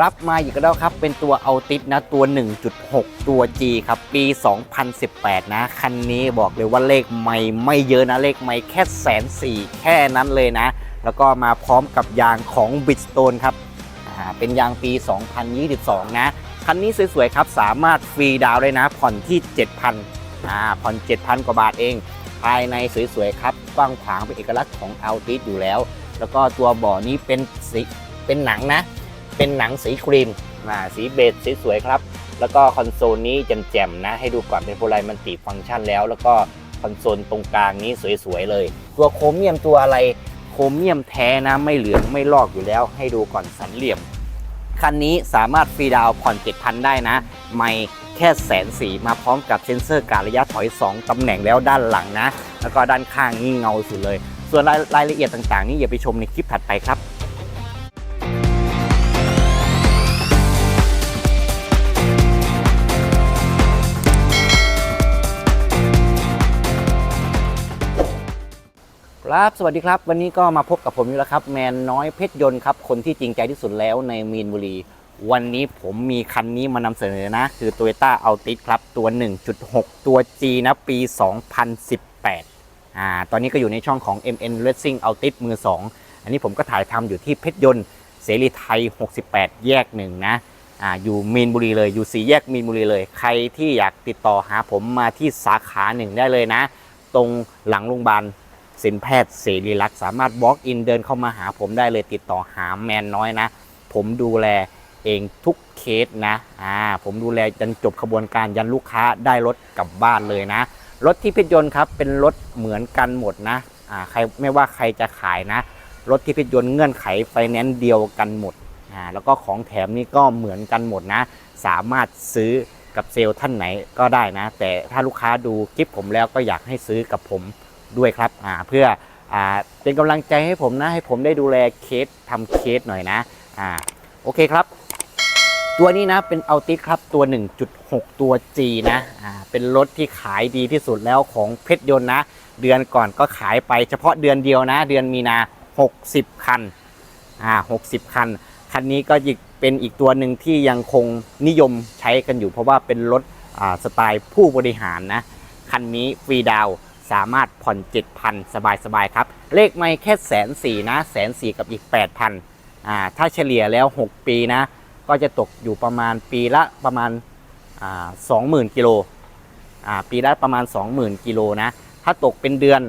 รับมาอีกแล้วครับ เป็นตัวเอาติดนะตัว 1.6 ตัว G ครับ ปี 2018 นะ คันนี้บอกเลยว่าเลขไม่ไม่เยอะนะ เลขไม่แค่แสนสี่แค่นั้นเลยนะ แล้วก็มาพร้อมกับยางของ Bridgestone ครับอ่าเป็นยางปี 2022 นะ คันนี้สวยๆครับ สามารถฟรีดาวน์เลยนะ ผ่อนที่ 7,000อ่าผ่อน 7,000 กว่าบาทเอง ภายในสวยๆครับกว้างขวางเป็นเอกลักษณ์ของเอาติดอยู่แล้ว แล้วก็ตัวบ่อนี้เป็นสีเป็นหนังนะ เป็นหนังสีครีมอ่าสีเบจสีสวยครับ แล้วก็คอนโซลนี้แจ่มๆนะ ให้ดูก่อนเป็นโพลามันติฟังก์ชันแล้ว แล้วก็คอนโซลตรงกลางนี้สวยๆเลย ตัวโครเมียมตัวอะไรโครเมียมแท้นะไม่เหลืองไม่ลอกอยู่แล้ว ให้ดูก่อนสันเหลี่ยม คันนี้สามารถฟรีดาวน์ผ่อน7,000 ได้นะ ไม่แค่แสนสีมาพร้อมกับเซ็นเซอร์การระยะถอย 2 ตำแหน่งแล้วด้านหลังนะ แล้วก็ด้านข้างนี่เงาสุดเลย ส่วนรายรายละเอียดต่างๆ นี่อย่าไปชมในคลิปถัดไปครับ ครับสวัสดีครับ วันนี้ก็มาพบกับผมอยู่แล้วครับ แมนน้อยเพชรยนต์ครับ คนที่จริงใจที่สุดแล้วในมีนบุรี วันนี้ผมมีคันนี้มานำเสนอนะ คือ Toyota Altis ครับตัว 1.6 ตัว G นะ ปี 2018 อ่า ตอนนี้ก็อยู่ในช่องของ MN Racing Altis มือ 2 อันนี้ผมก็ถ่ายทำอยู่ที่เพชรยนต์เสรีไทย 68 แยกหนึ่งนะ อ่า อยู่มีนบุรีเลยอยู่สี่แยกมีนบุรีเลย ใครที่อยากติดต่อหาผมมาที่สาขาหนึ่งได้เลยนะ ตรงหลังโรงพยาบาล สินแพทย์เสรีรักษ์สามารถ walk in เดินเข้ามาหาผมได้เลยติดต่อหาแมนน้อยนะ ผมดูแลเองทุกเคสนะอ่าผมดูแลจนจบขบวนการยันลูกค้าได้รถกลับบ้านเลยนะ รถที่พชรยนต์ครับเป็นรถเหมือนกันหมดนะอ่าใครไม่ว่าใครจะขายนะ รถที่พชรยนต์เงื่อนไขไฟแนนซ์เดียวกันหมดอ่าแล้วก็ของแถมนี่ก็เหมือนกันหมดนะ สามารถซื้อกับเซลล์ท่านไหนก็ได้นะ แต่ถ้าลูกค้าดูคลิปผมแล้วก็อยากให้ซื้อกับผม ด้วยครับเพื่ออเป็นกำลังใจให้ผมนะให้ผมได้ดูแลเคสทำเคสหน่อยนะอ่าโอเคครับ ตัวนี้นะเป็นอัลติสครับตัว 1.6 ตัว G นะเป็นรถที่ขายดีที่สุดแล้วของเพชรยนต์นะ เดือนก่อนก็ขายไปเฉพาะเดือนเดียวนะ เดือนมีนา 60 คันอ่า60 คัน คันนี้ก็อีกเป็นอีกตัวหนึ่งที่ยังคงนิยมใช้กันอยู่ เพราะว่าเป็นรถสไตล์ผู้บริหารนะ คันนี้ฟรีดาว สามารถผ่อน 7,000 สบายๆครับ เลขไม่แค่แสนสี่นะแสนสี่กับอีก 8,000อ่าถ้าเฉลี่ยแล้ว 6 ปีนะ ก็จะตกอยู่ประมาณปีละประมาณอ่า20,000กิโลอ่าปีละประมาณ 20,000กิโลนะ ถ้าตกเป็นเดือน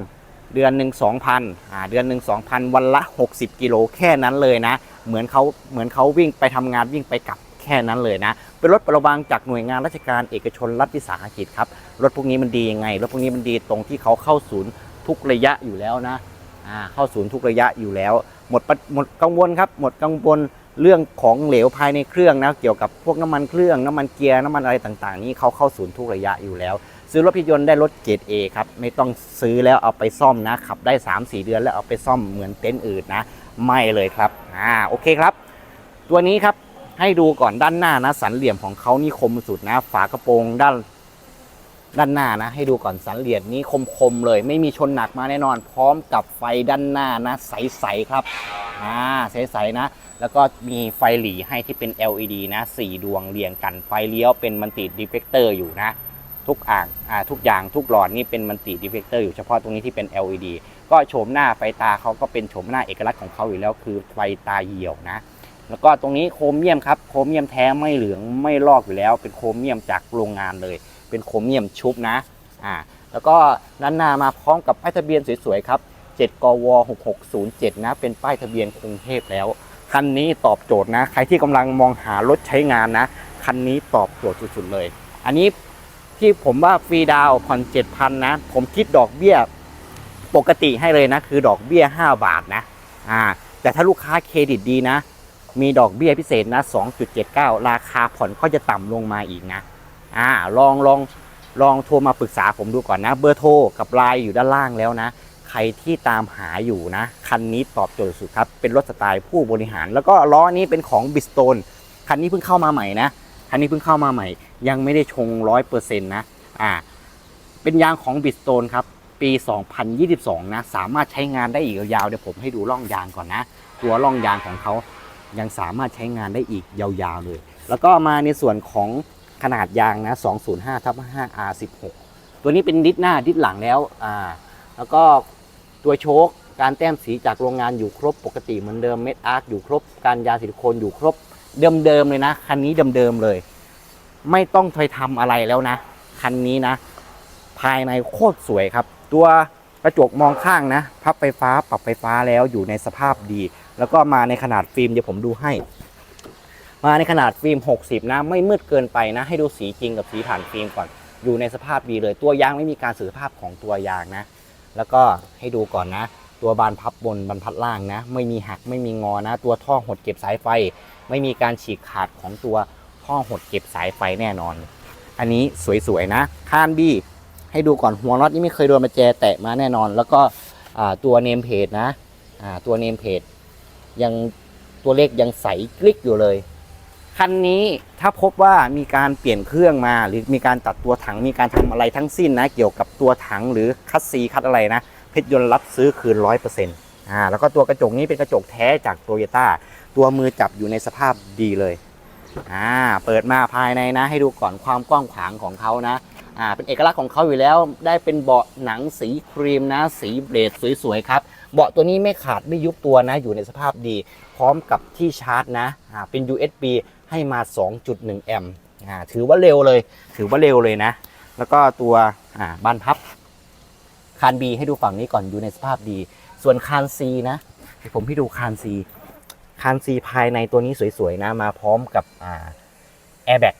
เดือนหนึ่ง2,000อ่าเดือนหนึ่ง2,000วันละ 60 กิโลแค่นั้นเลยนะ เหมือนเขาเหมือนเขาวิ่งไปทำงานวิ่งไปกลับ แค่นั้นเลยนะ เป็นรถประวังจากหน่วยงานราชการเอกชนรัฐวิสาหกิจครับ รถพวกนี้มันดียังไง รถพวกนี้มันดีตรงที่เขาเข้าศูนย์ทุกระยะอยู่แล้วนะอ่าเข้าศูนย์ทุกระยะอยู่แล้ว หมดหมดกังวลครับ หมดกังวลเรื่องของเหลวภายในเครื่องนะ เกี่ยวกับพวกน้ำมันเครื่อง น้ำมันเกียร์น้ำมันอะไรต่างๆ นี้เขาเข้าศูนย์ทุกระยะอยู่แล้ว ซื้อรถพิยนต์ได้รถเกรด A ครับ ไม่ต้องซื้อแล้วเอาไปซ่อมนะ ขับได้ 3-4 เดือนแล้วเอาไปซ่อมเหมือนเต็นท์อื่นนะ ไม่เลยครับ อ่า โอเคครับ ตัวนี้ครับ ให้ดูก่อนด้านหน้านะ สันเหลี่ยมของเขานี่คมสุดนะ ฝากระโปรงด้าน ด้านหน้านะ ให้ดูก่อนสันเหลี่ยมนี้คมๆเลย ไม่มีชนหนักมาแน่นอน พร้อมกับไฟด้านหน้านะ ใสๆครับอ่าใสๆนะ แล้วก็มีไฟหลีให้ที่เป็น LED นะสี่ดวงเรียงกันไฟเลี้ยวเป็นมันติดดีเฟกเตอร์อยู่นะทุกอ่างอ่าทุกอย่างทุกหลอดนี่เป็นมันติดีเฟกเตอร์อยู่เฉพาะตรงนี้ที่เป็น LED ก็โฉมหน้าไฟตาเขาก็เป็นโฉมหน้าเอกลักษณ์ของเขาอยู่แล้วคือไฟตาเหี่ยวนะ แล้วก็ตรงนี้โครเมียมครับโครเมียมแท้ไม่เหลืองไม่ลอกอยู่แล้ว เป็นโครเมียมจากโรงงานเลย เป็นโครเมียมชุบนะอ่าแล้วก็ด้านหน้ามาพร้อมกับป้ายทะเบียนสวยๆครับ7กว6607 นะ เป็นป้ายทะเบียนกรุงเทพแล้ว คันนี้ตอบโจทย์นะ ใครที่กำลังมองหารถใช้งานนะ คันนี้ตอบโจทย์สุดๆเลย อันนี้ที่ผมว่าฟรีดาวผ่อน7,000 นะ ผมคิดดอกเบี้ยปกติให้เลยนะ คือดอกเบี้ย 5 บาทนะ อ่า แต่ถ้าลูกค้าเครดิตดีนะ มีดอกเบี้ยพิเศษนะ 2.79 ราคาผ่อนก็จะต่ำลงมาอีกนะ อ่า ลองลองลองโทรมาปรึกษาผมดูก่อนนะ เบอร์โทรกับไลน์อยู่ด้านล่างแล้วนะ ใครที่ตามหาอยู่นะ คันนี้ตอบโจทย์สุดครับ เป็นรถสไตล์ผู้บริหาร แล้วก็ล้อนี้เป็นของบิสโตนคันนี้เพิ่งเข้ามาใหม่นะ คันนี้เพิ่งเข้ามาใหม่ ยังไม่ได้ชงร้อยเปอร์เซ็นต์นะ อ่า เป็นยางของบิสโตนครับ ปี 2022 นะ สามารถใช้งานได้อีกยาวๆเดี๋ยวผมให้ดูร่องยางก่อนนะ ตัวร่องยางของเขา ยังสามารถใช้งานได้อีกยาวๆเลย แล้วก็มาในส่วนของขนาดยางนะ205ทับ5 R16 ตัวนี้เป็นดิสหน้าดิสหลังแล้วอ่าแล้วก็ตัวโชคการแต้มสีจากโรงงานอยู่ครบปกติเหมือนเดิมเม็ดอาร์คอยู่ครบ การยาซิลิโคนอยู่ครบเดิมๆเลยนะ คันนี้เดิมๆเลย ไม่ต้องไปทำอะไรแล้วนะ คันนี้นะ ภายในโคตรสวยครับ ตัวกระจกมองข้างนะ พับไฟฟ้าปรับไฟฟ้าแล้วอยู่ในสภาพดี แล้วก็มาในขนาดฟิล์มเดี๋ยวผมดูให้ มาในขนาดฟิล์ม 60 นะ ไม่มืดเกินไปนะ ให้ดูสีจริงกับสีผ่านฟิล์มก่อน อยู่ในสภาพดีเลย ตัวยางไม่มีการสื่อภาพของตัวยางนะ แล้วก็ให้ดูก่อนนะ ตัวบานพับบนบรรพัดล่างนะ ไม่มีหักไม่มีงอนะ ตัวท่อหดเก็บสายไฟ ไม่มีการฉีกขาดของตัวท่อหดเก็บสายไฟแน่นอน อันนี้สวยๆนะคานบี้ให้ดูก่อนหัวน็อตนี่ไม่เคยโดนมาแจแตะมาแน่นอน แล้วก็ตัวเนมเพจนะตัวเนมเพจ ยังตัวเลขยังใสกลิกอยู่เลย คันนี้ถ้าพบว่ามีการเปลี่ยนเครื่องมา หรือมีการตัดตัวถังมีการทำอะไรทั้งสิ้นนะ เกี่ยวกับตัวถังหรือคัสซีคัดอะไรนะเพชรยนต์รับซื้อคืนร้อยเปอร์เซ็นต์อ่าแล้วก็ตัวกระจกนี้เป็นกระจกแท้จากโตโยต้าตัวมือจับอยู่ในสภาพดีเลยอ่าเปิดมาภายในนะ ให้ดูก่อนความกว้างขวางของเขานะอ่าเป็นเอกลักษณ์ของเขาอยู่แล้ว ได้เป็นเบาะหนังสีครีมนะ สีเบลดสวยๆครับ เบาะตัวนี้ไม่ขาดไม่ยุบตัวนะ อยู่ในสภาพดี พร้อมกับที่ชาร์จนะอ่าเป็น USB ให้มา 2.1 แอมป์อ่าถือว่าเร็วเลย ถือว่าเร็วเลยนะ แล้วก็ตัวอ่าบานพับคาน B ให้ดูฝั่งนี้ก่อนอยู่ในสภาพดี ส่วนคาน C นะผมให้ดูคาน C คานซีภายในตัวนี้สวยๆนะ มาพร้อมกับแอร์แบ็ก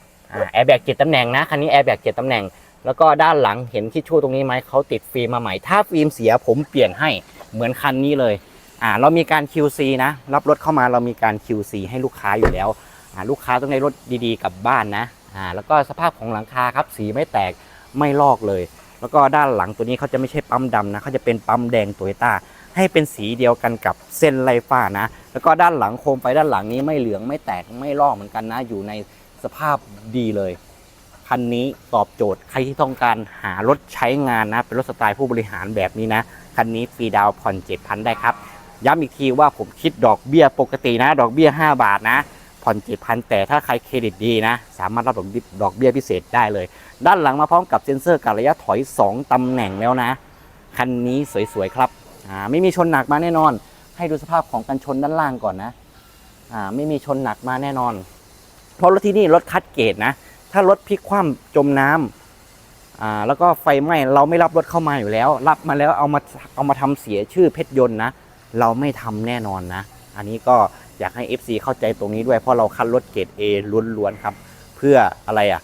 แอร์แบ็กเจ็ดตำแหน่งนะ คันนี้แอร์แบ็กเจ็ดตำแหน่ง แล้วก็ด้านหลังเห็นที่ชู่ตรงนี้ไหมเขาติดฟิล์มมาใหม่ ถ้าฟิล์มเสียผมเปลี่ยนให้เหมือนคันนี้เลยอ่าเรามีการ QC นะ รับรถเข้ามาเรามีการ QC ให้ลูกค้าอยู่แล้วอ่าลูกค้าต้องได้รถดีๆกลับบ้านนะอ่าแล้วก็สภาพของหลังคาครับสีไม่แตกไม่ลอกเลย แล้วก็ด้านหลังตัวนี้เขาจะไม่ใช่ปั๊มดำนะเขาจะเป็นปั๊มแดงโตโยต้าให้เป็นสีเดียวกันกับเส้นไรฟ้านะ แล้วก็ด้านหลังโคมไฟด้านหลังนี้ไม่เหลืองไม่แตกไม่ลอกเหมือนกันนะ อยู่ในสภาพดีเลย คันนี้ตอบโจทย์ใครที่ต้องการหารถใช้งานนะ เป็นรถสไตล์ผู้บริหารแบบนี้นะ คันนี้ฟรีดาวผ่อน 7,000 ได้ครับ ย้ำอีกทีว่าผมคิดดอกเบี้ยปกตินะ ดอกเบี้ย 5 บาทนะ ผ่อน 7,000 แต่ถ้าใครเครดิตดีนะ สามารถรับดอกเบี้ยดอกเบี้ยพิเศษได้เลย ด้านหลังมาพร้อมกับเซ็นเซอร์การระยะถอย 2 ตำแหน่งแล้วนะ คันนี้สวยๆครับอ่าไม่มีชนหนักมาแน่นอน ให้ดูสภาพของกันชนด้านล่างก่อนนะอ่าไม่มีชนหนักมาแน่นอน เพราะรถที่นี่รถคัดเกรดนะ ถ้ารถพลิกคว่ำจมน้ำอ่าแล้วก็ไฟไหม้เราไม่รับรถเข้ามาอยู่แล้ว รับมาแล้วเอามาเอามาทำเสียชื่อเพชรยนต์นะ เราไม่ทำแน่นอนนะ อันนี้ก็อยากให้ FC เข้าใจตรงนี้ด้วยเพราะเราคัดรถเกรด A ล้วนๆครับ เพื่ออะไรอะ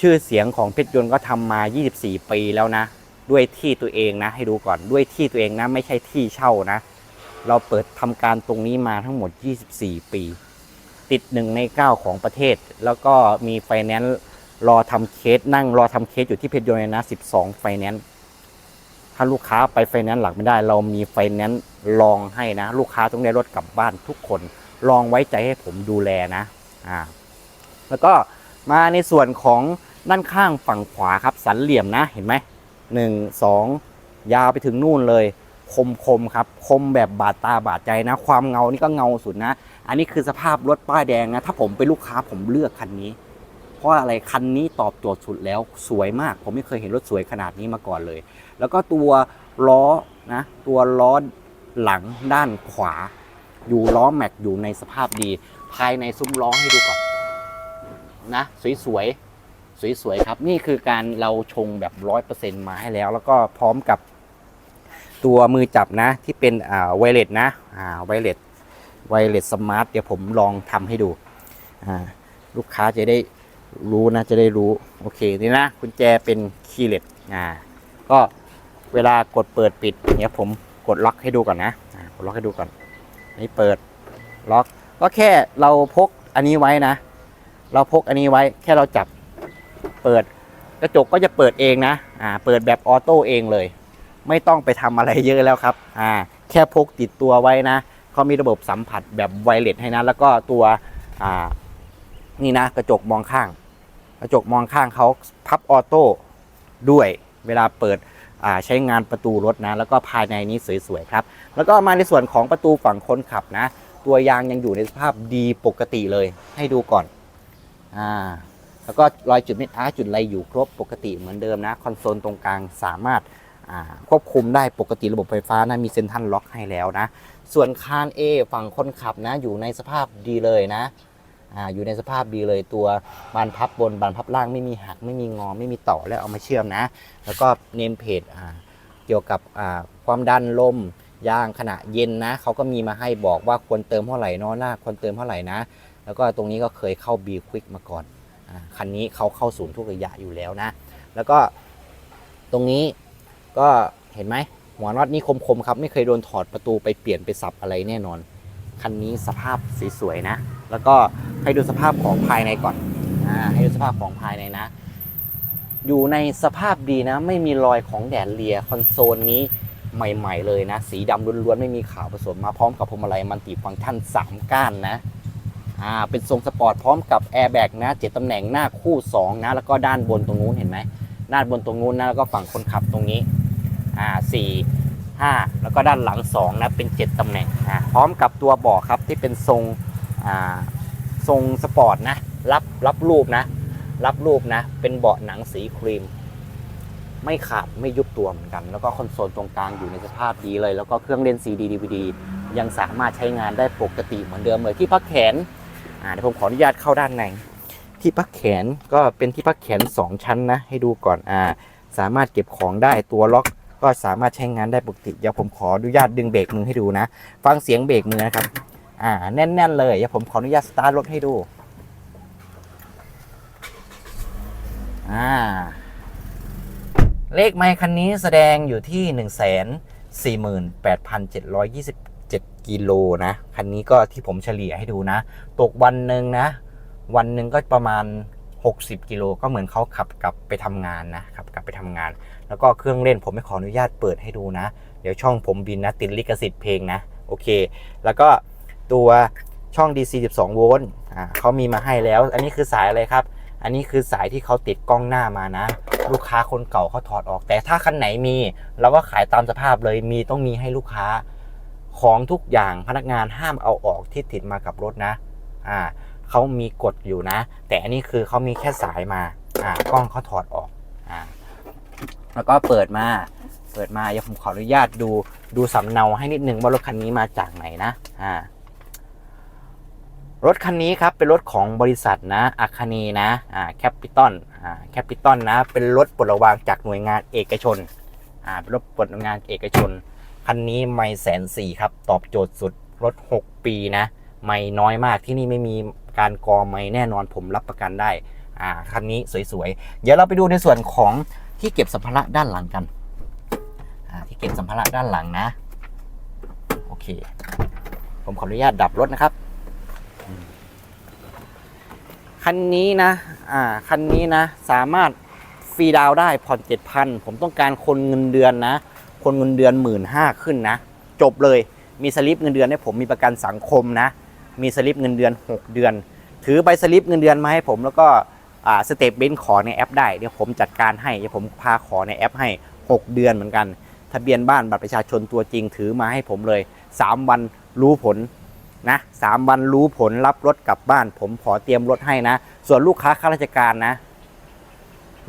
ชื่อเสียงของเพชรยนต์ก็ทำมา 24 ปีแล้วนะ ด้วยที่ตัวเองนะ ให้ดูก่อนด้วยที่ตัวเองนะ ไม่ใช่ที่เช่านะ เราเปิดทำการตรงนี้มาทั้งหมด 24 ปี ติดหนึ่งใน 9 ของประเทศ แล้วก็มีไฟแนนซ์รอทำเคสนั่งรอทำเคสอยู่ที่เพชรยนต์เลยนะ 12 ไฟแนนซ์ถ้าลูกค้าไปไฟแนนซ์หลักไม่ได้ เรามีไฟแนนซ์รองให้นะ ลูกค้าต้องได้รถกลับบ้านทุกคนลองไว้ใจให้ผมดูแลนะอ่าแล้วก็มาในส่วนของด้านข้างฝั่งขวาครับ สันเหลี่ยมนะเห็นไหมหนึ่งสองยาวไปถึงนู่นเลย คมคมครับ คมแบบบาดตาบาดใจนะ ความเงานี่ก็เงาสุดนะ อันนี้คือสภาพรถป้ายแดงนะ ถ้าผมเป็นลูกค้าผมเลือกคันนี้ เพราะอะไรคันนี้ตอบโจทย์สุดแล้วสวยมาก ผมไม่เคยเห็นรถสวยขนาดนี้มาก่อนเลย แล้วก็ตัวล้อนะตัวล้อหลังด้านขวา อยู่ล้อแม็กอยู่ในสภาพดี ภายในซุ้มล้อให้ดูก่อนนะสวยๆสวยๆครับ นี่คือการเราชงแบบร้อยเปอร์เซ็นมาให้แล้ว แล้วก็พร้อมกับตัวมือจับนะที่เป็นอ่าไวเลสนะอ่าไวเลส ไวเลสสมาร์ทเดี๋ยวผมลองทำให้ดู ลูกค้าจะได้รู้นะ จะได้รู้ โอเค นี่นะกุญแจเป็นคีย์เลสอ่าก็เวลากดเปิดปิดเนี่ยผมกดล็อกให้ดูก่อนนะกดล็อกให้ดูก่อนนี่เปิดล็อก ก็แค่เราพกอันนี้ไว้นะ เราพกอันนี้ไว้แค่เราจับเปิดกระจกก็จะเปิดเองนะอ่าเปิดแบบออโต้เองเลย ไม่ต้องไปทำอะไรเยอะแล้วครับอ่าแค่พกติดตัวไว้นะ เขามีระบบสัมผัสแบบไวเลสให้นะ แล้วก็ตัวอ่านี่นะกระจกมองข้าง กระจกมองข้างเขาพับออโต้ด้วยเวลาเปิดใช้งานประตูรถนะ แล้วก็ภายในนี้สวยๆครับ แล้วก็มาในส่วนของประตูฝั่งคนขับนะ ตัวยางยังอยู่ในสภาพดีปกติเลย ให้ดูก่อนอ่าแล้วก็รอยจุดเม็ดอาร์จุดอะไรอยู่ครบปกติเหมือนเดิมนะคอนโซลตรงกลางสามารถาควบคุมได้ปกติระบบไฟฟ้านะมีเซ็นทรัลล็อกให้แล้วนะ ส่วนคาน A ฝั่งคนขับนะอยู่ในสภาพดีเลยนะอ่าอยู่ในสภาพดีเลยตัวบานพับบนบานพับล่างไม่มีหักไม่มีงอไม่มีต่อแล้วเอามาเชื่อมนะ แล้วก็เนมเพจอ่าเกี่ยวกับอ่าความดันลมยางขณะเย็นนะเขาก็มีมาให้บอกว่าควรเติมเท่าไหร่นอหน้าควรเติมเท่าไหร่นะ แล้วก็ตรงนี้ก็เคยเข้า B Quick มาก่อนอคันนี้เขาเข้าศูนย์ทุกระยะอยู่แล้วนะ แล้วก็ตรงนี้ก็เห็นไหม หัวน็อตนี่คมๆครับ ไม่เคยโดนถอดประตูไปเปลี่ยนไปสับอะไรแน่นอน คันนี้สภาพสวยๆนะ แล้วก็ให้ดูสภาพของภายในก่อนอ่าให้ดูสภาพของภายในนะ อยู่ในสภาพดีนะ ไม่มีรอยของแดดเลียคอนโซลนี้ใหม่ ๆ เลยนะ สีดำล้วนๆไม่มีขาวผสมมาพร้อมกับพวงมาลัยมันติฟังก์ชัน 3 ก้านนะอ่าเป็นทรงสปอร์ตพร้อมกับแอร์แบกนะเจ็ดตำแหน่งหน้าคู่ 2 นะ แล้วก็ด้านบนตรงนู้นเห็นไหมด้านบนตรงนู้นนะแล้วก็ฝั่งคนขับตรงนี้ อ่าสี่ห้าแล้วก็ด้านหลัง2นะเป็น7ตำแหน่งอ่าพร้อมกับตัวเบาะครับที่เป็นทรงอ่าทรงสปอร์ตนะรับรับรูปนะรับรูปนะเป็นเบาะหนังสีครีม ไม่ขาดไม่ยุบตัวเหมือนกัน แล้วก็คอนโซลตรงกลางอยู่ในสภาพดีเลย แล้วก็เครื่องเล่น CD DVD ยังสามารถใช้งานได้ปกติเหมือนเดิมเลยที่พักแขนอ่าเดี๋ยวผมขออนุญาตเข้าด้านในที่พักแขนก็เป็นที่พักแขน 2 ชั้นนะให้ดูก่อนอ่าสามารถเก็บของได้ตัวล็อก ก็สามารถใช้งานได้ปกติ เดี๋ยวผมขออนุญาตดึงเบรกมือให้ดูนะ ฟังเสียงเบรกมือนะครับ อ่า แน่น ๆ เลย เดี๋ยวผมขออนุญาตสตาร์ทรถให้ดู อ่า เลขไมค์คันนี้แสดงอยู่ที่ 1 4 8 7 2 7 กิโลนะ คันนี้ก็ที่ผมเฉลี่ยให้ดูนะ ตกวันหนึ่งนะ วันหนึ่งก็ประมาณ 60 กิโลก็เหมือนเขาขับกลับไปทำงานนะขับกลับไปทำงาน แล้วก็เครื่องเล่นผมไม่ขออนุญาตเปิดให้ดูนะ เดี๋ยวช่องผมบินนะติดลิขสิทธิ์เพลงนะโอเค แล้วก็ตัวช่อง DC 12 โวลต์อ่าเขามีมาให้แล้ว อันนี้คือสายอะไรครับ อันนี้คือสายที่เขาติดกล้องหน้ามานะ ลูกค้าคนเก่าเขาถอดออก แต่ถ้าคันไหนมีเราก็ขายตามสภาพเลยมีต้องมีให้ลูกค้าของทุกอย่างพนักงานห้ามเอาออกที่ติดมากับรถนะอ่า เขามีกฎอยู่นะ แต่อันนี้คือเขามีแค่สายมาอ่ากล้องเขาถอดออกอ่าแล้วก็เปิดมาเปิดมาเดี๋ยวผมขออนุญาตดูดูสำเนาให้นิดนึงว่ารถคันนี้มาจากไหนนะอ่ารถคันนี้ครับเป็นรถของบริษัทนะอาคานีนะอ่าแคปิตอลอ่าแคปิตอลนะ เป็นรถปลดระวางจากหน่วยงานเอกชนอ่าเป็นรถปลดระวางเอกชน คันนี้ไม่แสนสี่ครับ ตอบโจทย์สุดรถ 6 ปีนะ ไม่น้อยมากที่นี่ไม่มี การกอไม่แน่นอนผมรับประกันได้ อ่าคันนี้สวยๆ เดี๋ยวเราไปดูในส่วนของที่เก็บสัมภาระด้านหลังกัน อ่าที่เก็บสัมภาระด้านหลังนะ โอเค ผมขออนุญาตดับรถนะครับ คันนี้นะ อ่า คันนี้นะ สามารถฟรีดาวได้ผ่อนเจ็ดพันผมต้องการคนเงินเดือนนะ คนเงินเดือนหมื่นห้าขึ้นนะ จบเลยมีสลิปเงินเดือนให้ผมมีประกันสังคมนะ มีสลิปเงินเดือน 6 เดือน ถือใบสลิปเงินเดือนมาให้ผมแล้วก็สเตปเบนขอในแอปได้เดี๋ยวผมจัดการให้เดี๋ยวผมพาขอในแอปให้ 6 เดือนเหมือนกัน ทะเบียนบ้านบัตรประชาชนตัวจริงถือมาให้ผมเลย 3 วันรู้ผลนะสามวันรู้ผลรับรถกลับบ้าน ผมขอเตรียมรถให้นะ ส่วนลูกค้าข้าราชการนะ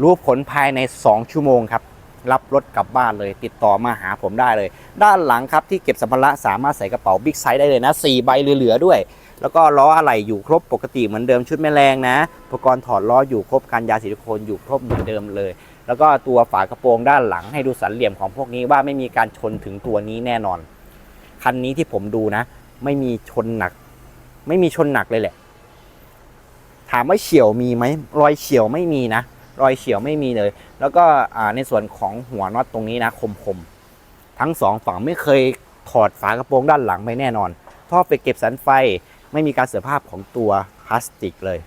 รู้ผลภายใน 2 ชั่วโมงครับ รับรถกลับบ้านเลย ติดต่อมาหาผมได้เลย ด้านหลังครับที่เก็บสัมภาระสามารถใส่กระเป๋าบิ๊กไซส์ได้เลยนะ4ใบเหลือๆด้วย แล้วก็ล้ออะไหล่อยู่ครบปกติเหมือนเดิมชุดแม่แรงนะอุปกรณ์ถอดล้ออยู่ครบการยาซิลิโคนอยู่ครบเหมือนเดิมเลย แล้วก็ตัวฝากระโปรงด้านหลังให้ดูสันเหลี่ยมของพวกนี้ว่าไม่มีการชนถึงตัวนี้แน่นอนคันนี้ที่ผมดูนะ ไม่มีชนหนัก ไม่มีชนหนักเลยแหละ ถามว่าเฉียวมีไหมรอยเฉียวไม่มีนะ รอยเฉียวไม่มีเลย แล้วก็ในส่วนของหัวน็อตตรงนี้นะคมๆ ทั้งสองฝั่งไม่เคยถอดฝากระโปรงด้านหลังไปแน่นอนท่อไปเก็บสันไฟไม่มีการเสื่อมภาพของตัวพลาสติกเลย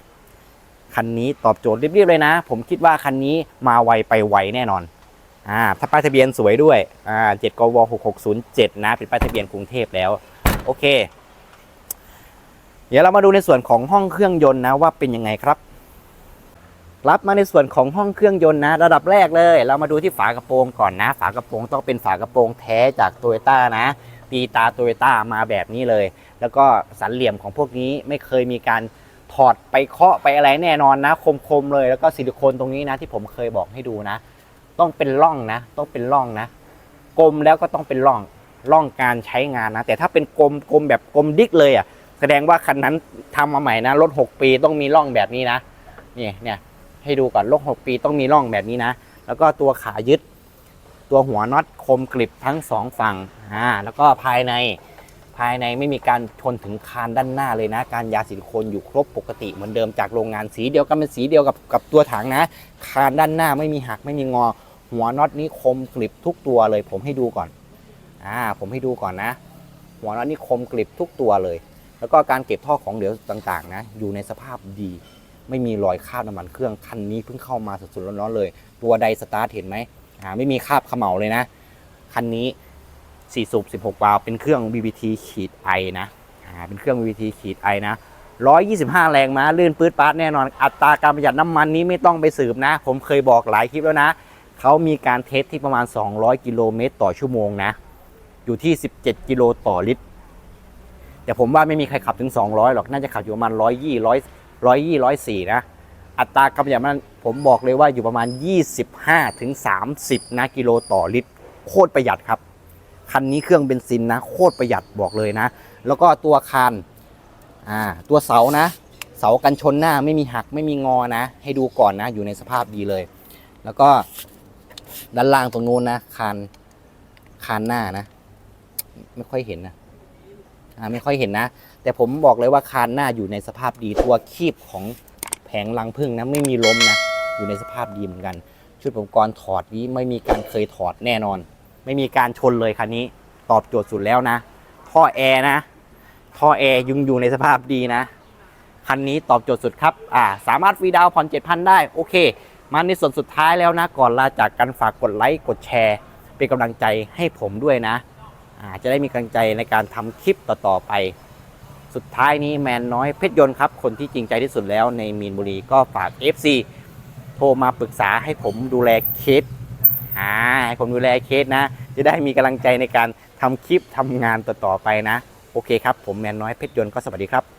คันนี้ตอบโจทย์เรียบๆเลยนะ ผมคิดว่าคันนี้มาไวไปไวแน่นอนอ่าถ้าป้ายทะเบียนสวยด้วยอ่า7กว6607นะเป็นป้ายทะเบียนกรุงเทพแล้วโอเค เดี๋ยวเรามาดูในส่วนของห้องเครื่องยนต์นะว่าเป็นยังไงครับ รับมาในส่วนของห้องเครื่องยนต์นะ ระดับแรกเลย เรามาดูที่ฝากระโปรงก่อนนะ ฝากระโปรงต้องเป็นฝากระโปรงแท้จากโตโยต้านะตีตาโตโยต้ามาแบบนี้เลย แล้วก็สันเหลี่ยมของพวกนี้ไม่เคยมีการถอดไปเคาะไปอะไรแน่นอนนะ คมๆเลย แล้วก็ซิลิโคนตรงนี้นะที่ผมเคยบอกให้ดูนะ ต้องเป็นร่องนะ ต้องเป็นร่องนะกลมแล้วก็ต้องเป็นร่องร่องการใช้งานนะ แต่ถ้าเป็นกลมกลมแบบกลมดิกเลยอะแสดงว่าคันนั้นทำมาใหม่นะรถ6ปีต้องมีร่องแบบนี้นะนี่เนี่ย ให้ดูก่อนรถ6ปีต้องมีร่องแบบนี้นะ แล้วก็ตัวขายึด ตัวหัวน็อตคมกริบทั้งสองฝั่งอ่าแล้วก็ภายในภายในไม่มีการชนถึงคานด้านหน้าเลยนะ การยาซิลิโคนอยู่ครบปกติเหมือนเดิมจากโรงงานสีเดียวกันเป็นสีเดียวกับกับตัวถังนะ คานด้านหน้าไม่มีหักไม่มีงอ หัวน็อตนี้คมกริบทุกตัวเลย ผมให้ดูก่อนอ่าผมให้ดูก่อนนะ หัวน็อตนี้คมกริบทุกตัวเลย แล้วก็การเก็บท่อของเหลวต่างๆนะ อยู่ในสภาพดี ไม่มีรอยคราบน้ำมันเครื่องคันนี้เพิ่งเข้ามาสดๆร้อนๆเลย ตัวไดสตาร์ทเห็นไหมอ่าไม่มีคราบเขม่าเลยนะ คันนี้4สูบ16 วาล์วเป็นเครื่อง VVT ขีดไอนะอ่าเป็นเครื่อง VVT ขีดไอนะ 125 แรงม้าลื่นปื๊ดปาร์ตแน่นอน อัตราการประหยัดน้ำมันนี้ไม่ต้องไปสืบนะ ผมเคยบอกหลายคลิปแล้วนะ เขามีการเทสที่ประมาณ 200 กิโลเมตรต่อชั่วโมงนะ อยู่ที่ 17 กิโลต่อลิตร แต่ผมว่าไม่มีใครขับถึง 200 หรอก น่าจะขับอยู่ประมาณ120 100 120 104นะ อัตราการประหยัดมันผมบอกเลยว่าอยู่ประมาณ 25ถึง30 นะกิโลต่อลิตร โคตรประหยัดครับ คันนี้เครื่องเบนซินนะ โคตรประหยัดบอกเลยนะ แล้วก็ตัวคานอ่าตัวเสานะ เสากันชนหน้าไม่มีหักไม่มีงอนะ ให้ดูก่อนนะ อยู่ในสภาพดีเลย แล้วก็ด้านล่างตรงนู้นนะคานคานหน้านะ ไม่ค่อยเห็นนะอ่าไม่ค่อยเห็นนะ แต่ผมบอกเลยว่าคานหน้าอยู่ในสภาพดีตัวคีบของแผงรังพึ่งนะไม่มีล้มนะอยู่ในสภาพดีเหมือนกัน ชุดอุปกรณ์ถอดนี้ไม่มีการเคยถอดแน่นอน ไม่มีการชนเลยคันนี้ ตอบโจทย์สุดแล้วนะท่อแอร์นะท่อแอร์ยังอยู่ในสภาพดีนะคันนี้ตอบโจทย์สุดครับอ่าสามารถฟรีดาวน์ผ่อน7,000 ได้โอเค มาในส่วนสุดท้ายแล้วนะ ก่อนลาจากกันฝากกดไลค์กดแชร์ เป็นกำลังใจให้ผมด้วยนะอ่าจะได้มีกำลังใจในการทำคลิปต่อๆไป สุดท้ายนี้แมนน้อยเพชรยนต์ครับ คนที่จริงใจที่สุดแล้วในมีนบุรีก็ฝาก FC โทรมาปรึกษาให้ผมดูแลเคสอ่าให้ผมดูแลเคสนะ จะได้มีกำลังใจในการทำคลิปทำงานต่อๆไปนะ โอเคครับ ผมแมนน้อยเพชรยนต์ก็สวัสดีครับ